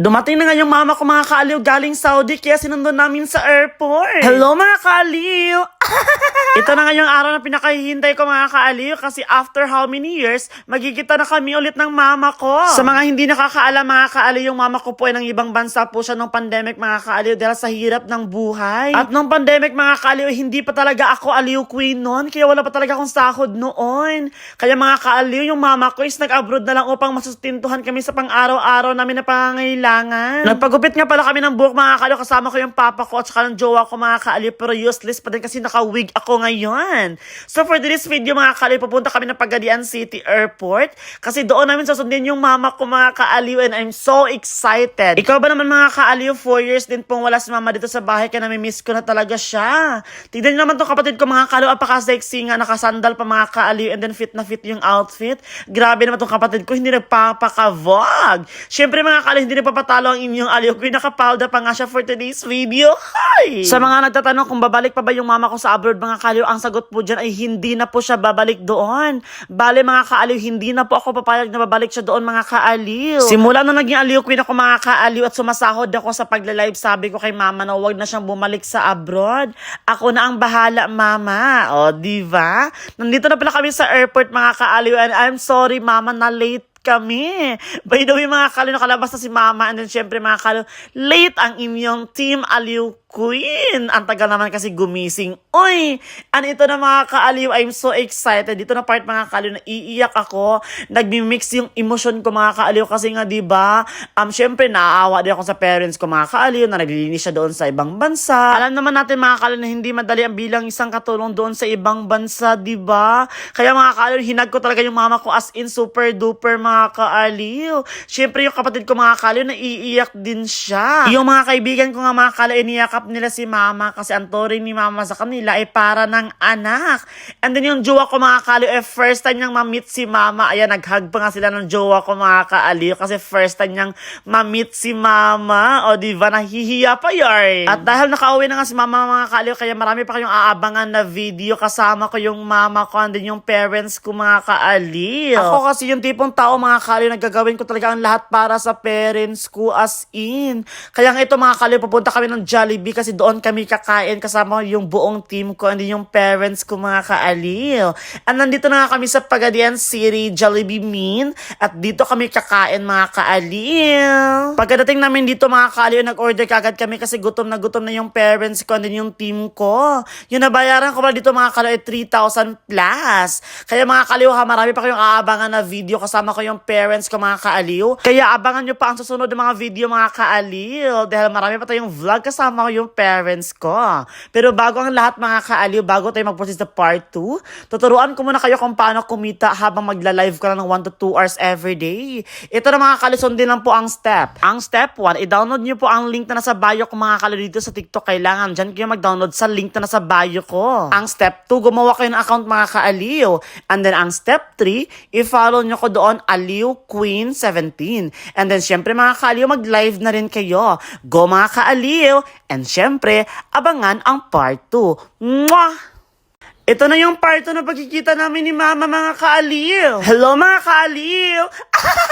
Dumating na nga yung mama ko mga kaaliw galing Saudi kaya sinundo namin sa airport. Hello mga kaaliw! Ito na nga yung araw na pinakahihintay ko mga kaaliw kasi after how many years, magkikita na kami ulit ng mama ko. Sa mga hindi nakakaalam mga kaaliw, yung mama ko po ay ng ibang bansa po siya nung pandemic mga kaaliw dahil sa hirap ng buhay. At nung pandemic mga kaaliw, hindi pa talaga ako aliw queen noon kaya wala pa talaga akong sahod noon. Kaya mga kaaliw, yung mama ko is nag-abroad na lang upang masustintuhan kami sa pang-araw-araw namin na pangangailangan. Nagpagupit nga pala kami ng buhok mga kaaliw kasama ko yung papa ko at saka ng jowa ko mga kaaliw pero useless pa din kasi naka-wig ako ngayon. So for this video mga kaaliw, pupunta kami ng Pagadian City Airport kasi doon namin susundin yung mama ko mga kaaliw and I'm so excited. Ikaw ba naman mga kaaliw, 4 years din pong wala si mama dito sa bahay kaya nami-miss ko na talaga siya. Tignan niyo naman to kapatid ko mga kaaliw, apaka-sexy nga, nakasandal pa mga kaaliw and then fit na fit yung outfit. Grabe naman tong kapatid ko, hindi nagpapaka-vlog. Siyempre mga kaaliw, hindi nagpapatalo ang inyong aliw ko, nakapalda pa nga siya for today's video. Hi! Sa mga nagtatanong kung babalik pa ba yung mama ko sa abroad mga kaaliw, ang sagot po dyan ay hindi na po siya babalik doon. Bale mga kaaliw, hindi na po ako papayag na babalik siya doon mga kaaliw. Simula na naging aliw queen ako mga kaaliw at sumasahod ako sa pagla-live, sabi ko kay mama na huwag na siyang bumalik sa abroad. Ako na ang bahala mama. O, di ba? Nandito na pala kami sa airport mga kaaliw and I'm sorry mama na late kami. By the way, mga kalo, nakalabas na si Mama. And then, syempre, mga kalo, late ang inyong Team Aliw Queen. Ang tagal naman kasi gumising. Uy! Ano ito na mga kaaliw? I'm so excited. Dito na part mga kaaliw na iiyak ako. Nagmi-mix yung emotion ko mga kaaliw. Kasi nga, di ba? Um, syempre, naaawa din ako sa parents ko mga kaaliw na naglilinis siya doon sa ibang bansa. Alam naman natin mga kaaliw na hindi madali ang bilang isang katulong doon sa ibang bansa, di ba? Kaya mga kaaliw, hinag ko talaga yung mama ko as in super duper mga kaaliw. Syempre, yung kapatid ko mga kaaliw, naiiyak din siya. Yung mga kaibigan ko nga mga kaaliw, iniyakap nila si mama kasi ang turing ni mama sa kanila ay para ng anak. And then yung jowa ko mga kaaliw, eh first time niyang ma-meet si mama. Ayan, nag-hug pa nga sila ng jowa ko mga kaaliw kasi first time niyang ma-meet si mama. O di ba, nahihiya pa yarn. At dahil nakauwi na nga si mama mga kaaliw, kaya marami pa kayong aabangan na video kasama ko yung mama ko and then yung parents ko mga kaaliw. Ako kasi yung tipong tao mga kaaliw, nagagawin ko talaga ang lahat para sa parents ko as in. Kaya nga ito mga kaaliw, pupunta kami ng Jollibee kasi doon kami kakain kasama yung buong team ko and yung parents ko mga kaaliw. And nandito na nga kami sa Pagadian City, Jollibee Mean. At dito kami kakain mga kaaliw. Pagkadating namin dito mga kaaliw, nag-order kagad kami kasi gutom na gutom na yung parents ko and yung team ko. Yung nabayaran ko pala dito mga kaaliw ay 3,000 plus. Kaya mga kaaliw ha, marami pa kayong aabangan na video kasama ko yung parents ko mga kaaliw. Kaya abangan nyo pa ang susunod ng mga video mga kaaliw. Dahil marami pa tayong vlog kasama ko yung parents ko. Pero bago ang lahat mga kaaliw, bago tayo mag-proceed sa part 2, tuturuan ko muna kayo kung paano kumita habang magla-live ka lang ng 1 to 2 hours every day. Ito na mga kaaliw, sundin lang po ang step. Ang step 1, i-download nyo po ang link na nasa bio ko mga kaaliw dito sa TikTok. Kailangan dyan kayo mag-download sa link na nasa bio ko. Ang step 2, gumawa kayo ng account mga kaaliw. And then ang step 3, i-follow nyo ko doon Aliw Queen 17. And then syempre mga kaaliw, mag-live na rin kayo. Go mga kaaliw! And syempre, abangan ang part 2. Mwah! Ito na yung part 2 na pagkikita namin ni Mama mga kaaliw. Hello mga kaaliw!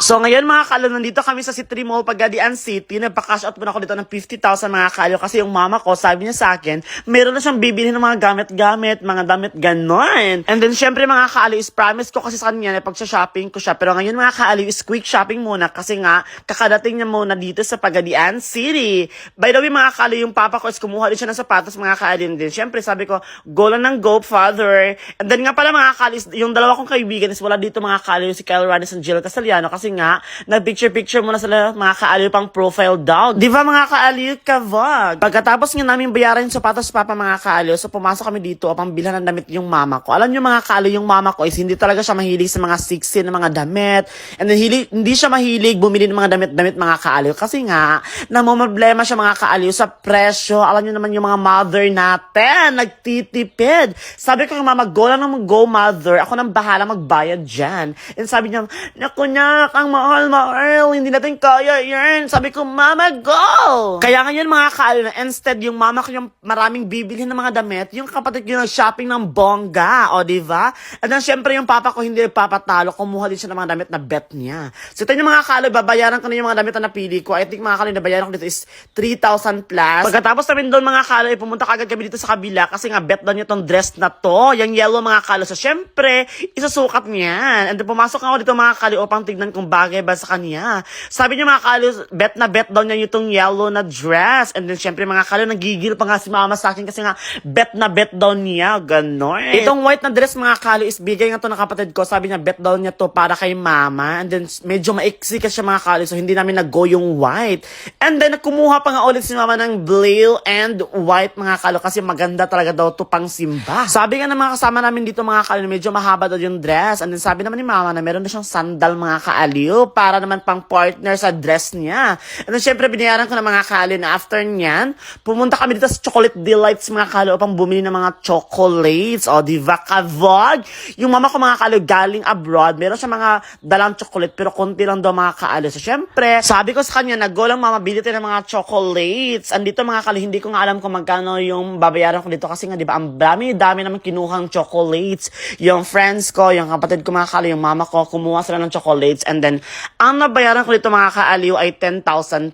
so ngayon mga kaaliw, nandito kami sa City Mall, Pagadian City. Nagpa-cash out muna ako dito ng 50,000 mga kaaliw kasi yung mama ko, sabi niya sa akin, meron na siyang bibili ng mga gamit-gamit, mga damit ganon. And then syempre mga kaaliw, is promise ko kasi sa kanya na pag shopping ko siya. Pero ngayon mga kaaliw, is quick shopping muna kasi nga, kakadating niya muna dito sa Pagadian City. By the way mga kaaliw, yung papa ko is kumuha din siya ng sapatos mga. And then syempre sabi ko, go lang ng go, father. And then nga pala mga kalis, yung dalawa kong kaibigan is wala dito mga kaaliw, si Kyle Ranis and Jill Castellano kasi nga, nag-picture-picture muna sila mga kaaliw pang profile dog. Di ba mga kaaliw kavag? Pagkatapos nga namin bayaran yung sapatos papa mga kaaliw, so pumasok kami dito upang bilhan ng damit yung mama ko. Alam nyo mga kaaliw, yung mama ko is hindi talaga siya mahilig sa mga sexy na mga damit. And then hili, hindi siya mahilig bumili ng mga damit-damit mga kaaliw kasi nga, namumroblema siya mga kaaliw sa presyo. Alam nyo naman yung mga mother natin, nagtitipid. Sabi ko, mama, go lang ng go, mother. Ako nang bahala magbayad dyan. And sabi niya, naku nak, ang mahal, mahal. Hindi natin kaya yan. Sabi ko, mama, go! Kaya ngayon mga kaalo na instead yung mama ko yung maraming bibili ng mga damit, yung kapatid ko yung shopping ng bongga, o di ba? And then syempre yung papa ko hindi nagpapatalo, kumuha din siya ng mga damit na bet niya. So ito yung mga kaalo, babayaran ko na yung mga damit na napili ko. I think mga kaalo, nabayaran ko dito is 3,000 plus. Pagkatapos namin doon mga kaalo, ay pumunta kagad kami dito sa kabila kasi nga bet daw niya tong dress na to, yung yellow mga kaalo. So syempre, isusukat niyan. And then pumasok ako dito mga kaalo upang tignan kung bagay ba sa kanya. Sabi niya mga kaalo, bet na bet daw niya yung yellow na dress. And then syempre mga kaalo, nagigil pa nga si mama sa akin kasi nga bet na bet daw niya. Ganon. Itong white na dress mga kaalo is bigay nga to ng kapatid ko. Sabi niya bet daw niya to para kay mama. And then medyo maiksi kasi mga kaalo. So hindi namin nag-go yung white. And then kumuha pa nga ulit si mama ng blue and white mga kaalo kasi maganda talaga daw to pang simba. Sabi nga ng mga kasama namin dito mga kaalo, medyo mahaba daw yung dress. And then sabi naman ni mama na meron na siyang sandal mga kaaliw para naman pang partner sa dress niya. And then syempre binayaran ko ng mga kaaliw na after niyan, pumunta kami dito sa Chocolate Delights mga kaaliw upang bumili ng mga chocolates. O di ba kavog? Yung mama ko mga kaaliw galing abroad, meron siya mga dalang chocolate pero konti lang daw mga kaaliw. So syempre, sabi ko sa kanya, nag-go lang mama, bili tayo ng mga chocolates. Andito mga kaaliw, hindi ko nga alam kung magkano yung babayaran ko dito kasi nga di ba ang dami-dami naman kinuhang chocolates. Yung friends ko, yung kapatid ko mga kaaliw, yung mama ko, kumuha sila ng chocolates and then ang nabayaran ko dito mga kaaliw ay 10,000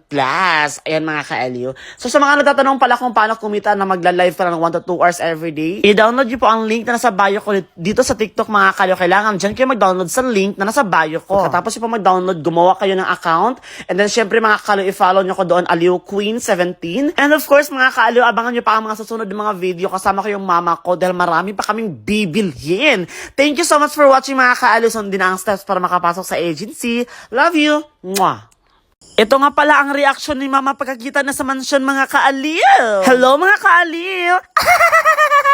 plus. Ayan mga kaaliw. So sa mga nagtatanong pala kung paano kumita na magla-live ka ng 1 to 2 hours every day, i-download niyo po ang link na nasa bio ko dito sa TikTok mga kaaliw. Kailangan dyan kayo mag-download sa link na nasa bio ko. Tapos yung mag-download, gumawa kayo ng account and then syempre mga kaaliw, i-follow niyo ko doon Aliw Queen 17. And of course mga kaaliw, abangan niyo pa ang mga susunod ng mga video kasama ko yung mama ko dahil marami pa kaming bibilhin. Thank you so much for watching mga kaaliw. Sundin ang steps para makapasok sa agency. Love you! Mwah! Ito nga pala ang reaksyon ni Mama pagkakita na sa mansyon mga kaaliw. Hello mga kaaliw!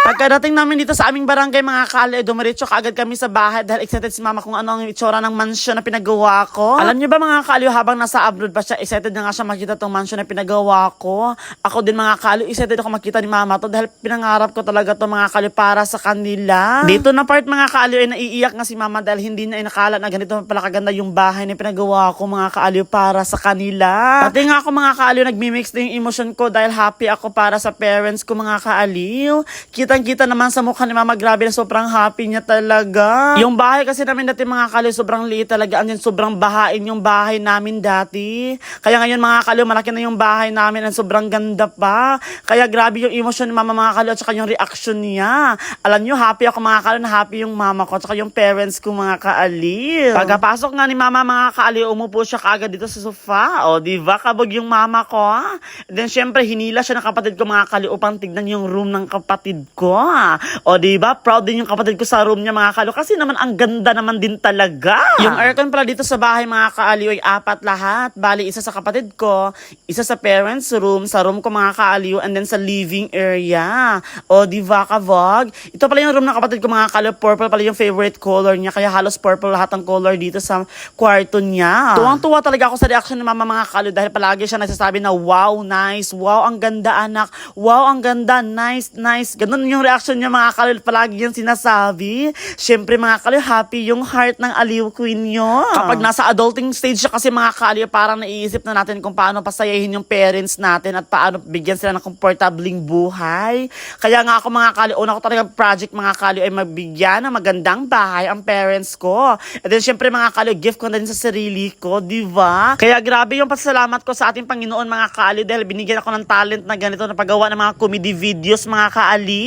Pagkadating namin dito sa aming barangay mga kaaliw, dumiretso kaagad kami sa bahay dahil excited si Mama kung ano ang itsura ng mansyon na pinagawa ko. Alam niyo ba mga kaaliw, habang nasa abroad pa siya, excited na nga siya makita tong mansyon na pinagawa ko. Ako din mga kaaliw, excited ako makita ni Mama to dahil pinangarap ko talaga to mga kaaliw para sa kanila. Dito na part mga kaaliw ay naiiyak nga si Mama dahil hindi na inakala na ganito pala kaganda yung bahay na pinagawa ko mga kaaliw para sa kanila. Pati nga ako mga kaaliw, nagmi-mix na yung emotion ko dahil happy ako para sa parents ko mga kaaliw. Kitang-kita naman sa mukha ni Mama, grabe na sobrang happy niya talaga. Yung bahay kasi namin dati mga kaaliw, sobrang liit talaga. Andyan sobrang bahain yung bahay namin dati. Kaya ngayon mga kaaliw, malaki na yung bahay namin at sobrang ganda pa. Kaya grabe yung emotion ni Mama mga kaaliw at saka yung reaction niya. Alam niyo, happy ako mga kaaliw na happy yung mama ko at saka yung parents ko mga kaaliw. Pagkapasok nga ni Mama mga kaaliw, umupo siya kaagad dito sa sofa. O, di ba? Kabog yung mama ko. And then, syempre, hinila siya ng kapatid ko mga kaaliw upang tignan yung room ng kapatid ko. Ah. O, di ba? Proud din yung kapatid ko sa room niya mga kaaliw kasi naman ang ganda naman din talaga. Yung aircon pala dito sa bahay mga kaaliw ay apat lahat. Bali, isa sa kapatid ko, isa sa parents room, sa room ko mga kaaliw, and then sa living area. O, di ba, kavog? Ito pala yung room ng kapatid ko mga kaaliw. Purple pala yung favorite color niya. Kaya halos purple lahat ang color dito sa kwarto niya. Tuwang-tuwa talaga ako sa reaction ni mama mga kaaliw dahil palagi siya nagsasabi na wow, nice, wow, ang ganda anak, wow, ang ganda, nice, nice. Ganun yung reaction niya mga kaaliw. Palagi yung sinasabi. Siyempre mga kaaliw, happy yung heart ng aliw queen nyo. Kapag nasa adulting stage siya kasi mga kaaliw, parang naiisip na natin kung paano pasayahin yung parents natin at paano bigyan sila ng komportabling buhay. Kaya nga ako mga kaaliw, una ko talaga project mga kaaliw ay magbigyan ng magandang bahay ang parents ko. And then syempre mga kaaliw, gift ko na din sa sarili ko, di ba? Kaya grabe yung pasalamat ko sa ating Panginoon mga kaaliw dahil binigyan ako ng talent na ganito na paggawa ng mga comedy videos mga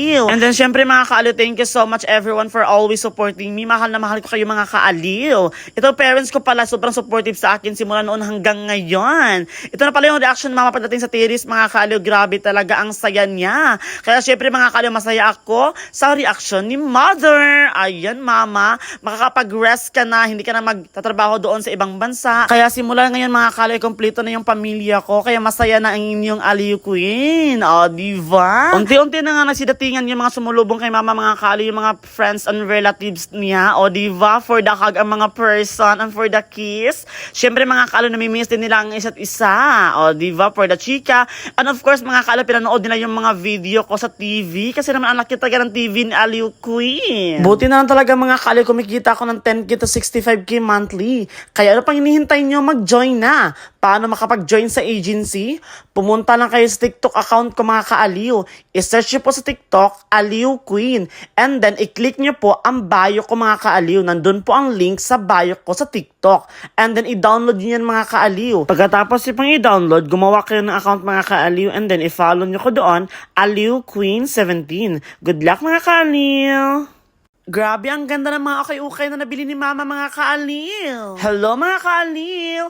kaaliw. And then syempre mga kaaliw, thank you so much everyone for always supporting me. Mahal na mahal ko kayo mga kaaliw. Ito parents ko pala sobrang supportive sa akin simula noon hanggang ngayon. Ito na pala yung reaction mama pagdating sa tiris mga kaaliw. Grabe talaga ang saya niya. Kaya syempre mga kaaliw, masaya ako sa reaction ni mother. Ayan mama, makakapag-rest ka na, hindi ka na magtatrabaho doon sa ibang bansa. Kaya simula ngayon mga kaaliw, kompleto na yung pamilya ko. Kaya masaya na ang inyong Aliw Queen. O, di ba? Unti-unti na nga nagsidatingan yan yung mga sumulubong kay mama mga kaaliw, yung mga friends and relatives niya. O diva, for the hug ang mga person and for the kiss. Siyempre mga kaaliw, namimiss din nila ang isa't isa. O diva, for the chika. And of course mga kaaliw, pinanood nila yung mga video ko sa TV. Kasi naman ang laki talaga ng TV ni Aliw Queen. Buti na lang talaga mga kaaliw, kumikita ako ng 10k to 65k monthly. Kaya ano pang hinihintay nyo, mag-join na. Paano makapag-join sa agency? Pumunta lang kayo sa TikTok account ko mga kaaliw. I-search nyo po sa TikTok, Aliw Queen. And then, i-click nyo po ang bio ko mga kaaliw. Nandun po ang link sa bio ko sa TikTok. And then, i-download nyo yan mga kaaliw. Pagkatapos yung pang i-download, gumawa kayo ng account mga kaaliw. And then, i-follow nyo ko doon, Aliw Queen 17. Good luck mga kaaliw! Grabe, ang ganda ng mga okay-okay na nabili ni Mama mga kaaliw. Hello mga kaaliw!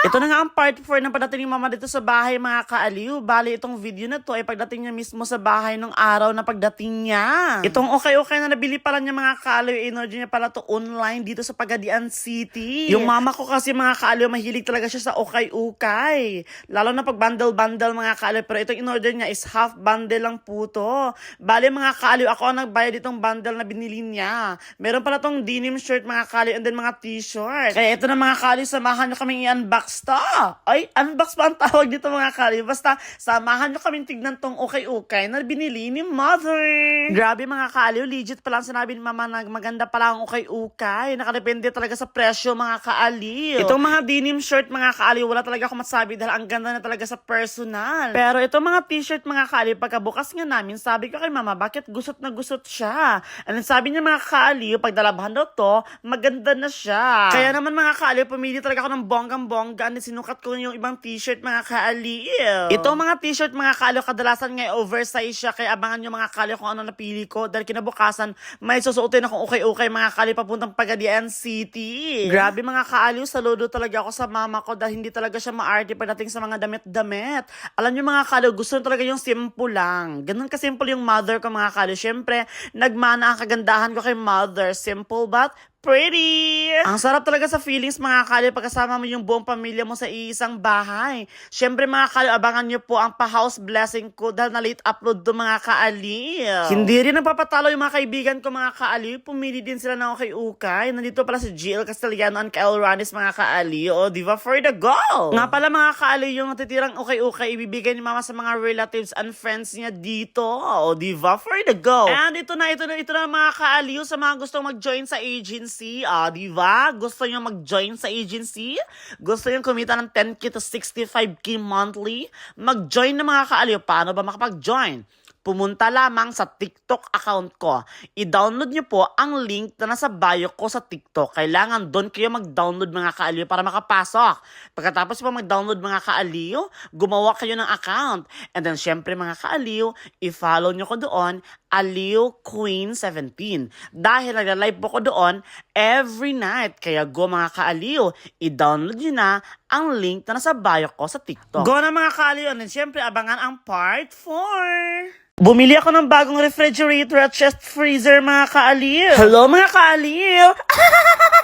Ito na nga ang part 4 ng pagdating ni Mama dito sa bahay mga kaaliw. Bali, itong video na to ay pagdating niya mismo sa bahay nung araw na pagdating niya. Itong okay-okay na nabili pala niya mga kaaliw, inorder niya pala to online dito sa Pagadian City. Yung mama ko kasi mga kaaliw, mahilig talaga siya sa okay-okay. Lalo na pag bundle-bundle mga kaaliw. Pero itong inorder niya is half bundle lang po to. Bali mga kaaliw, ako ang nagbayad itong bundle na binili niya. Meron pala tong denim shirt mga kaaliw and then mga t-shirt. Kaya ito na mga kaaliw, samahan nyo kaming i-unbox to. Ay, unbox ba ang tawag dito mga kaaliw? Basta, samahan nyo kaming tignan tong okay-okay na binili ni mother. Grabe mga kaaliw, legit pala ang sinabi ni mama na maganda pala ang okay-okay. Nakadepende talaga sa presyo mga kaaliw. Itong mga denim shirt mga kaaliw, wala talaga ako masabi dahil ang ganda na talaga sa personal. Pero itong mga t-shirt mga kaaliw, pagkabukas nga namin, sabi ko kay mama, bakit gusot na gusot siya? And then sabi niya mga kaaliw, pag dalabahan daw to, maganda na siya. Kaya naman mga kaaliw, pumili talaga ako ng bonggang-bongga then sinukat ko yung ibang t-shirt mga kaaliw. Itong mga t-shirt mga kaaliw, kadalasan nga oversize siya, kaya abangan nyo mga kaaliw kung ano napili ko dahil kinabukasan, may susuotin akong okay-okay mga kaaliw papuntang Pagadian City. Grabe mga kaaliw, saludo talaga ako sa mama ko dahil hindi talaga siya maarte pagdating sa mga damit-damit. Alam nyo mga kaaliw, gusto nyo talaga yung simple lang. Ganun kasimple yung mother ko mga kaaliw. Siyempre, nagmana ang kagandahan ko kay mother. Simple but pretty! Ang sarap talaga sa feelings mga kalyo pagkasama mo yung buong pamilya mo sa iisang bahay. Siyempre mga kalyo, abangan nyo po ang pa-house blessing ko dahil na late upload do mga kaaliw. Hindi rin napapatalo yung mga kaibigan ko mga kaaliw. Pumili din sila ng okay ukay. Nandito pala si Jill Castellano and Kyle Ranis mga kaaliw. O, diva for the go! Nga pala mga kaaliw, yung natitirang okay ukay ibibigay ni mama sa mga relatives and friends niya dito. O, diva for the go! And ito na, ito na, ito na mga kaaliw sa mga gustong mag-join sa agency agency, ah, di ba? Gusto nyo mag-join sa agency? Gusto nyo kumita ng 10k to 65k monthly? Mag-join na mga kaaliw. Paano ba makapag-join? Pumunta lamang sa TikTok account ko. I-download nyo po ang link na nasa bio ko sa TikTok. Kailangan doon kayo mag-download mga kaaliw para makapasok. Pagkatapos po mag-download mga kaaliw, gumawa kayo ng account. And then syempre mga kaaliw, i-follow nyo ko doon, Aliw Queen 17. Dahil nagla-live po ko doon every night. Kaya go mga kaaliw, i-download nyo na ang link na nasa bio ko sa TikTok. Go na mga kaaliw. And then syempre abangan ang part 4. Bumili ako ng bagong refrigerator at chest freezer mga kaaliw. Hello mga kaaliw!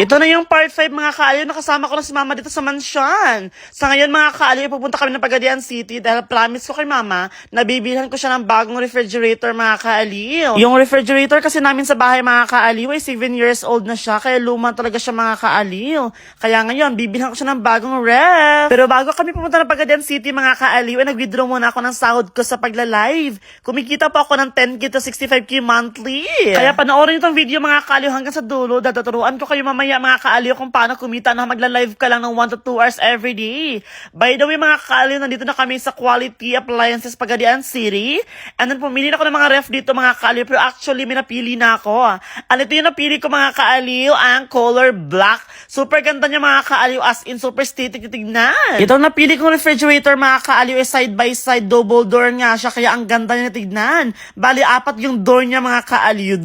Ito na yung part 5 mga kaaliw. Nakasama ko na si mama dito sa mansyon. Sa ngayon mga kaaliw, pupunta kami ng Pagadian City dahil promise ko kay mama na bibilhan ko siya ng bagong refrigerator mga kaaliw. Yung refrigerator kasi namin sa bahay mga kaaliw ay 7 years old na siya kaya luma talaga siya mga kaaliw. Kaya ngayon, bibilhan ko siya ng bagong ref. Pero bago kami pumunta ng Pagadian City mga kaaliw, ay nag-withdraw muna ako ng sahod ko sa pagla-live. Kumikita pa ako ng 10k to 65k monthly. Kaya panoorin itong video mga kaaliw hanggang sa dulo. Datuturuan ko kayo mamaya mga kaaliw kung paano kumita na magla-live ka lang ng 1 to 2 hours every day. By the way mga kaaliw, nandito na kami sa Quality Appliances Pagadian City. And then pumili na ako ng mga ref dito mga kaaliw. Pero actually may napili na ako. Ano ito yung napili ko mga kaaliw? Ang color black. Super ganda niya mga kaaliw as in super static tignan. Ito napili kong refrigerator mga kaaliw ay side by side double door nga siya kaya ang ganda niya tignan. Bali apat yung door niya mga kaaliw.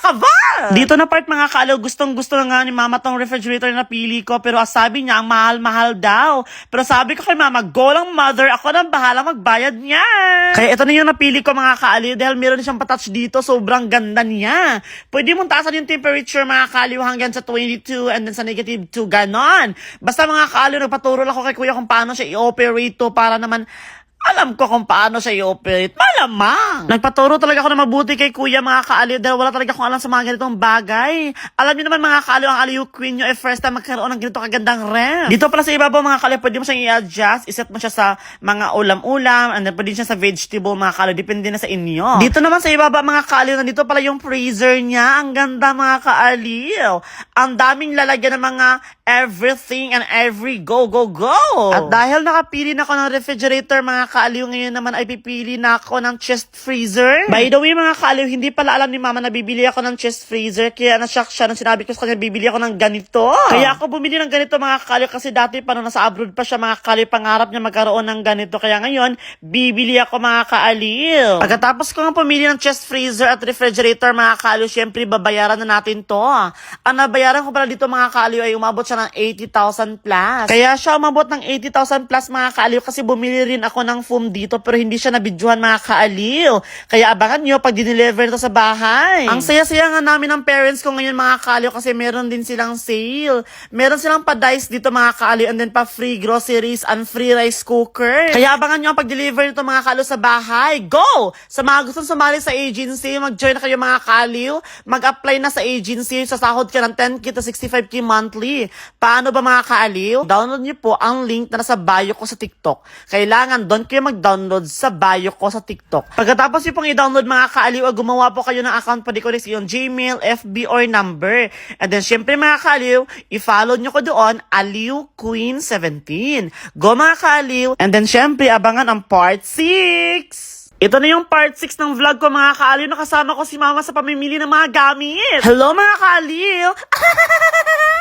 Ka ba? Dito na part mga kaaliw gustong gusto na nga ni mama tong refrigerator na napili ko pero sabi niya ang mahal-mahal daw. Pero sabi ko kay mama, go lang mother, ako nang bahala magbayad niya. Kaya ito na yung napili ko mga kaaliw dahil meron siyang patouch dito, sobrang ganda niya. Pwede mong taasan yung temperature mga kaaliw hanggang sa 22 and then sa negative 2, ganon. Basta mga kaaliw, nagpaturo lang ako kay kuya kung paano siya i-operate to para naman Alam ko kung paano siya i-operate. Malamang! Nagpaturo talaga ako na mabuti kay kuya mga kaaliw dahil wala talaga akong alam sa mga ganitong bagay. Alam niyo naman mga kaaliw, ang aliw queen nyo eh first time magkaroon ng ganito kagandang rem. Dito pala sa ibabaw mga kaaliw, pwede mo siyang i-adjust. Iset mo siya sa mga ulam-ulam and then pwede siya sa vegetable mga kaaliw. Depende na sa inyo. Dito naman sa ibaba mga kaaliw, nandito pala yung freezer niya. Ang ganda mga kaaliw. Ang daming lalagyan ng mga everything and every go, go, go. At dahil nakapili na ako ng refrigerator mga kaaliw, ngayon naman ay pipili na ako ng chest freezer. By the way mga kaaliw, hindi pala alam ni mama na bibili ako ng chest freezer. Kaya na-shock siya nung sinabi ko sa kanya bibili ako ng ganito. Kaya ako bumili ng ganito mga kaaliw kasi dati pa nung nasa abroad pa siya mga kaaliw, pangarap niya magkaroon ng ganito. Kaya ngayon, bibili ako mga kaaliw. Pagkatapos ko nga pumili ng chest freezer at refrigerator mga kaaliw, syempre babayaran na natin to. Ang nabayaran ko pala dito mga kaaliw ay umabot siya ng 80,000 plus. Kaya siya umabot ng 80,000 plus mga kaaliw kasi bumili rin ako ng foam dito pero hindi siya nabidyohan mga kaaliw. Kaya abangan nyo pag dineliver nito sa bahay. Ang saya-saya nga namin ng parents ko ngayon mga kaaliw kasi meron din silang sale. Meron silang pa-dice dito mga kaaliw and then pa free groceries and free rice cooker. Kaya abangan nyo ang pag-deliver nito mga kaaliw sa bahay. Go! Sa mga gustong sumali sa agency, mag-join na kayo mga kaaliw. Mag-apply na sa agency. Sasahod ka ng 10k to 65k monthly. Paano ba mga kaaliw? Download niyo po ang link na nasa bio ko sa TikTok. Kailangan doon kayo mag-download sa bio ko sa TikTok. Pagkatapos niyo pong i-download mga kaaliw, gumawa po kayo ng account pwede ko rin sa iyong Gmail, FB, or number. And then syempre mga kaaliw, i-follow niyo ko doon, Aliw Queen 17. Go mga kaaliw. And then syempre, abangan ang part 6! Ito na yung part 6 ng vlog ko mga kaaliw. Nakasama ko si mama sa pamimili ng mga gamit. Hello mga kaaliw!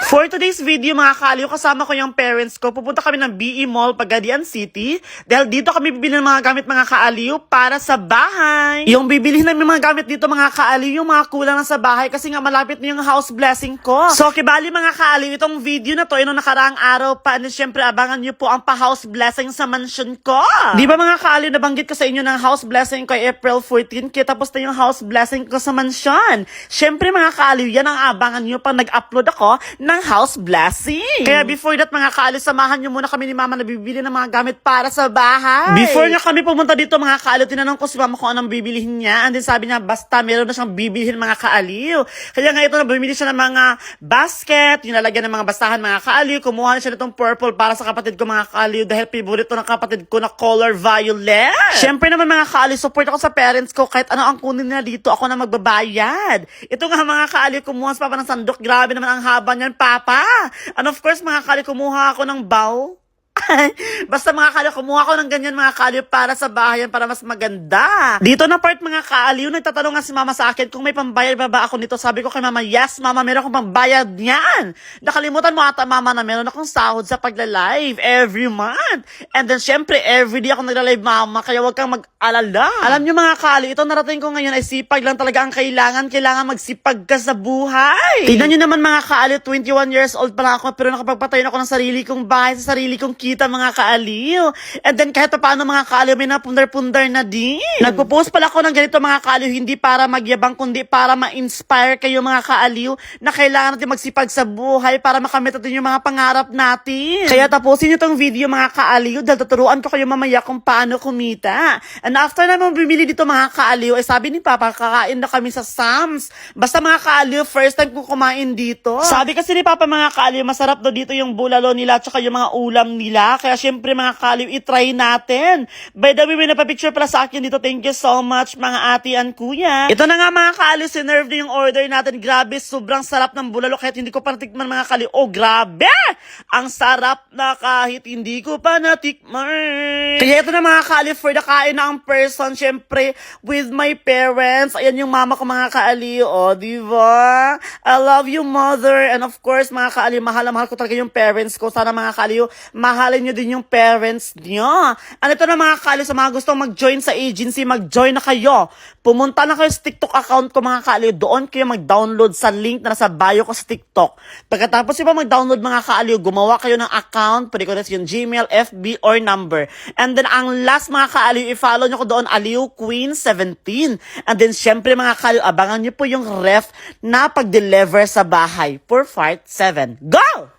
For today's video mga kaaliw, kasama ko yung parents ko. Pupunta kami ng BE Mall, Pagadian City. Dahil dito kami bibili ng mga gamit mga kaaliw para sa bahay. Yung bibili namin mga gamit dito mga kaaliw, yung mga kulang na sa bahay kasi nga malapit na yung house blessing ko. So kibali mga kaaliw, itong video na to, yun nung nakaraang araw pa. And syempre abangan nyo po ang pa-house blessing sa mansion ko. Di ba mga kaaliw, nabanggit ko sa inyo ng house blessing ko ay April 14. Kaya tapos na yung house blessing ko sa mansion. Syempre mga kaaliw, yan ang abangan nyo pag nag-upload ako ng house blessing. Kaya before that mga kaaliw, samahan nyo muna kami ni mama na bibili ng mga gamit para sa bahay. Before nga kami pumunta dito mga kaaliw, tinanong ko si mama kung anong bibilihin niya. And then sabi niya, basta meron na siyang bibilihin mga kaaliw. Kaya nga ito na bumili siya ng mga basket, yung lalagyan ng mga basahan mga kaaliw. Kumuha na siya nitong purple para sa kapatid ko mga kaaliw dahil favorite to ng kapatid ko na color violet. Siyempre naman mga kaaliw, support ako sa parents ko kahit ano ang kunin nila dito, ako na magbabayad. Ito nga mga kaaliw, kumuha sa papa ng sandok. Grabe naman ang haba niyan, papa. And of course, mga kaaliw, kumuha ako ng bow. Basta mga kaaliw, kumuha ko ng ganyan mga kaaliw para sa bahayan para mas maganda. Dito na part mga kaaliw, nagtatanong nga si mama sa akin kung may pambayad ba ba ako nito. Sabi ko kay mama, yes mama, meron akong pambayad niyan. Nakalimutan mo ata mama na meron akong sahod sa pagla-live every month. And then syempre, every day ako nagla-live mama, kaya wag kang mag-alala. Alam niyo mga kaaliw, ito narating ko ngayon ay sipag lang talaga ang kailangan. Kailangan magsipag ka sa buhay. Tignan niyo naman mga kaaliw, 21 years old pa lang ako pero nakapagpatayo na ako ng sarili kong bahay sa sarili kong kita mga kaaliw. And then kahit pa paano mga kaaliw, may napundar-pundar na din. Nagpo-post pala ako ng ganito mga kaaliw, hindi para magyabang, kundi para ma-inspire kayo mga kaaliw na kailangan natin magsipag sa buhay para makamit natin yung mga pangarap natin. Kaya tapusin niyo tong video mga kaaliw dahil tuturuan ko kayo mamaya kung paano kumita. And after naman bumili dito mga kaaliw, ay sabi ni Papa, kakain na kami sa Sam's. Basta mga kaaliw, first time ko kumain dito. Sabi kasi ni Papa mga kaaliw, masarap daw dito yung bulalo nila at yung mga ulam nila. Kaya syempre mga kaaliw, itry natin. By the way, may napapicture pala sa akin dito. Thank you so much mga ate and kuya. Ito na nga mga kaaliw, sinerve na yung order natin. Grabe, sobrang sarap ng bulalo kahit hindi ko pa natikman mga kaaliw. Oh, grabe! Ang sarap na kahit hindi ko pa natikman. Kaya ito na mga kaaliw, for the kain na ang person, syempre, with my parents. Ayan yung mama ko mga kaaliw. Oh, di ba? I love you, mother. And of course, mga kaaliw, mahal na mahal ko talaga yung parents ko. Sana mga kaaliw, mahalin nyo din yung parents nyo. Ano ito na mga kaaliw, sa mga gustong mag-join sa agency, mag-join na kayo. Pumunta na kayo sa TikTok account ko mga kaaliw. Doon kayo mag-download sa link na nasa bio ko sa TikTok. Pagkatapos nyo mag-download mga kaaliw, gumawa kayo ng account. Pwede ko na yung Gmail, FB, or number. And then, ang last mga kaaliw, i-follow nyo ko doon, Aliw Queen 17. And then, syempre mga kaaliw, abangan nyo po yung ref na pag-deliver sa bahay for part 7. Go!